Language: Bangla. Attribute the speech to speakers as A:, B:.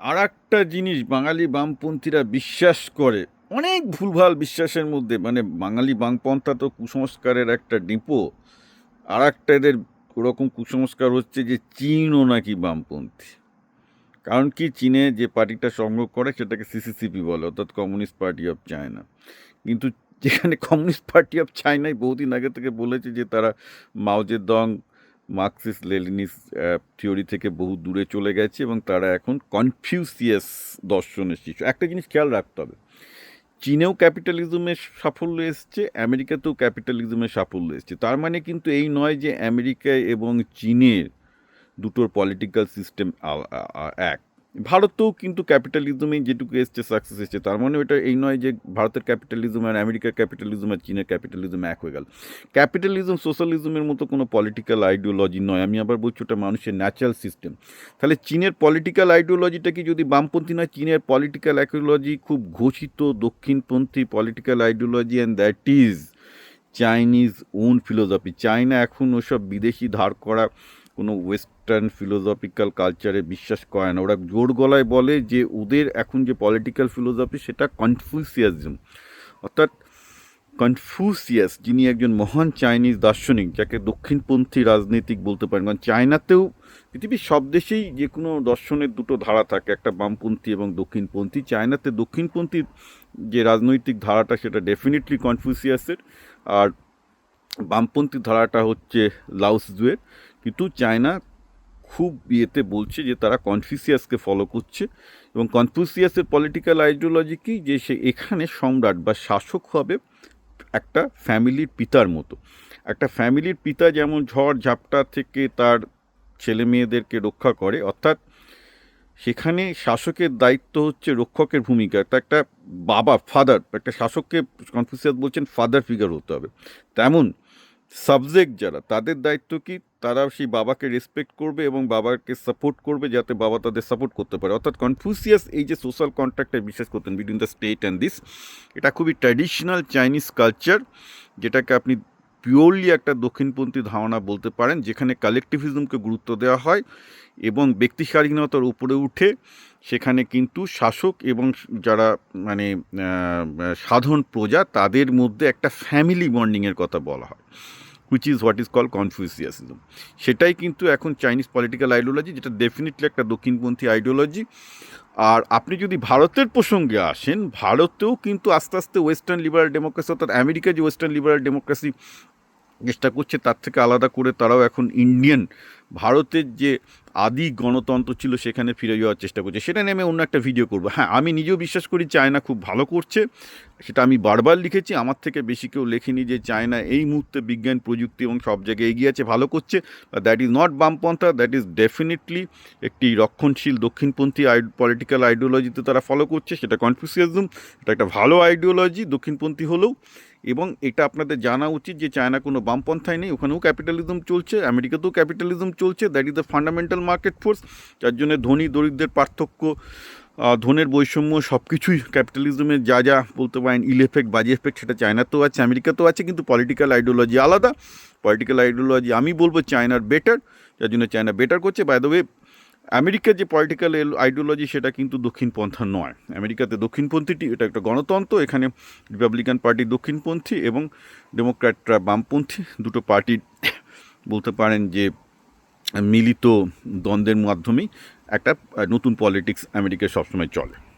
A: আর একটা জিনিস বাঙালি বামপন্থীরা বিশ্বাস করে, অনেক ভুলভাল বিশ্বাসের মধ্যে মানে বাঙালি বামপন্থা তো কুসংস্কারের একটা ডিপো আর একটা এদের ওরকম কুসংস্কার হচ্ছে যে চীনও নাকি বামপন্থী। কারণ কি? চীনে যে পার্টিটা সংগ্রহ করে সেটাকে সিসিসিপি বলে, অর্থাৎ কমিউনিস্ট পার্টি অফ চায়না। কিন্তু যেখানে কমিউনিস্ট পার্টি অফ চায়নাই বহুদিন আগে থেকে বলেছে যে তারা মাওজে দং মার্কসিস্ট লেলিনিস থিওরি থেকে বহু দূরে চলে গেছে এবং তারা এখন কনফিউসিয়াস দর্শনের শিশু একটা জিনিস খেয়াল রাখতে হবে, চীনেও ক্যাপিটালিজমের সাফল্য এসছে, আমেরিকাতেও ক্যাপিটালিজমের সাফল্য এসছে। তার মানে কিন্তু এই নয় যে আমেরিকা এবং চীনের দুটোর পলিটিক্যাল সিস্টেম এক। ভারতেও কিন্তু ক্যাপিটালিজমেই যেটুকু এসছে সাকসেস এসছে, তার মানে এটা এই নয় যে ভারতের ক্যাপিটালিজম আর আমেরিকার ক্যাপিটালিজম আর চীনের ক্যাপিটালিজম এক হয়ে গেল। ক্যাপিটালিজম সোশ্যালিজমের মতো কোনো পলিটিক্যাল আইডিওলজি নয়। আমি আবার বলছি ওটা মানুষের ন্যাচারাল সিস্টেম তাহলে চীনের পলিটিক্যাল আইডিওলজিটা কি যদি বামপন্থী নয়, চীনের পলিটিক্যাল আইডিওলজি খুব ঘোষিত, দক্ষিণপন্থী political ideology and that is Chinese own philosophy China এখন ওসব বিদেশি ধার করা কোনো ওয়েস্টার্ন ফিলোসফিক্যাল কালচারে বিশ্বাস করে না। ওরা জোর গলায় বলে যে ওদের এখন যে পলিটিক্যাল ফিলোসফি সেটা কনফিউসিয়াজম অর্থাৎ কনফিউসিয়াস যিনি একজন মহান চাইনিজ দার্শনিক, যাকে দক্ষিণপন্থী রাজনীতিক বলতে পারেন, কারণ চায়নাতেও পৃথিবীর সব দেশেই যে কোনো দর্শনের দুটো ধারা থাকে, একটা বামপন্থী এবং দক্ষিণপন্থী। চায়নাতে দক্ষিণপন্থী যে রাজনৈতিক ধারাটা, সেটা ডেফিনেটলি কনফিউসিয়াসের আর বামপন্থী ধারাটা হচ্ছে লাউসজুয়ের কিন্তু চায়না খুব ইয়েতে বলছে যে তারা কনফিউসিয়াসকে ফলো করছে এবং কনফিউসিয়াসের পলিটিক্যাল আইডিওলজি কি? যে সে এখানে সম্রাট বা শাসক হবে একটা ফ্যামিলির পিতার মতো। একটা ফ্যামিলির পিতা যেমন ঝড় ঝাপটা থেকে তার ছেলে মেয়েদেরকে রক্ষা করে, অর্থাৎ সেখানে শাসকের দায়িত্ব হচ্ছে রক্ষকের ভূমিকা। একটা একটা বাবা ফাদার একটা শাসককে কনফিউসিয়াস বলছেন ফাদার ফিগার হতে হবে। তেমন সাবজেক্ট যারা, তাদের দায়িত্ব কি? তারা সেই বাবাকে রেসপেক্ট করবে এবং বাবাকে সাপোর্ট করবে যাতে বাবা তাদের সাপোর্ট করতে পারে। অর্থাৎ কনফিউসিয়াস এই যে সোশ্যাল কন্ট্রাক্টে বিশ্বাস করতেন between the state and this এটা খুবই ট্র্যাডিশনাল চাইনিজ কালচার যেটাকে আপনি পিওরলি একটা দক্ষিণপন্থী ধারণা বলতে পারেন, যেখানে কালেকটিভিজমকে গুরুত্ব দেওয়া হয় এবং ব্যক্তি স্বাধীনতার উপরে উঠে সেখানে কিন্তু শাসক এবং যারা মানে সাধারণ প্রজা তাদের মধ্যে একটা ফ্যামিলি বন্ডিংয়ের কথা বলা হয়। Which is what is call Confucianism সেটাই কিন্তু এখন চাইনিজ পলিটিক্যাল আইডিওলজি যেটা ডেফিনেটলি একটা দক্ষিণপন্থী আইডিওলজি আর আপনি যদি ভারতের প্রসঙ্গে আসেন, ভারতেও কিন্তু আস্তে আস্তে ওয়েস্টার্ন লিবারাল ডেমোক্রেসি অর্থাৎ আমেরিকা যে ওয়েস্টার্ন লিবারাল ডেমোক্রেসি চেষ্টা করছে, তার থেকে আলাদা করে তারাও এখন ইন্ডিয়ান ভারতের যে আদি গণতন্ত্র ছিল সেখানে ফিরে যাওয়ার চেষ্টা করছে। সেটা নেমে অন্য একটা ভিডিও করব। হ্যাঁ আমি নিজেও বিশ্বাস করি চায়না খুব ভালো করছে। সেটা আমি বারবার লিখেছি। আমার থেকে বেশি কেউ লেখেনি যে চায়না এই মুহূর্তে বিজ্ঞান, প্রযুক্তি এবং সব জায়গায় এগিয়ে আছে, ভালো করছে। দ্যাট ইজ নট বামপন্থা দ্যাট ইজ ডেফিনেটলি একটি রক্ষণশীল দক্ষিণপন্থী আই পলিটিক্যাল আইডিওলজিতে তারা ফলো করছে। সেটা কনফিউসিয়াজম এটা একটা ভালো আইডিওলজি দক্ষিণপন্থী হলেও। এবং এটা আপনাদের জানা উচিত যে চায়না কোনো বামপন্থায় নেই। ওখানেও ক্যাপিটালিজম চলছে, আমেরিকাতেও ক্যাপিটালিজম চলছে that is the fundamental market force যার জন্য ধনী, দরিদ্রের পার্থক্য ধনের বৈষম্য সব কিছুই ক্যাপিটালিজমের যা যা বলতে পারেন ইল এফেক্ট বাজি এফেক্ট সেটা চায়নাতেও আছে, আমেরিকাতেও আছে, কিন্তু পলিটিক্যাল আইডিওলজি আলাদা। পলিটিক্যাল আইডিওলজি আমি বলব চায়নার বেটার যার জন্য চায়না বেটার করছে। বাই দ্য ওয়ে আমেরিকার যে পলিটিক্যাল আইডিওলজি সেটা কিন্তু দক্ষিণপন্থা নয়। আমেরিকাতে দক্ষিণপন্থীটি এটা একটা গণতন্ত্র, এখানে রিপাবলিকান পার্টি দক্ষিণপন্থী এবং ডেমোক্র্যাটরা বামপন্থী, দুটো পার্টির বলতে পারেন যে মিলিত দ্বন্দ্বের মাধ্যমেই একটা নতুন পলিটিক্স আমেরিকায় সবসময় চলে।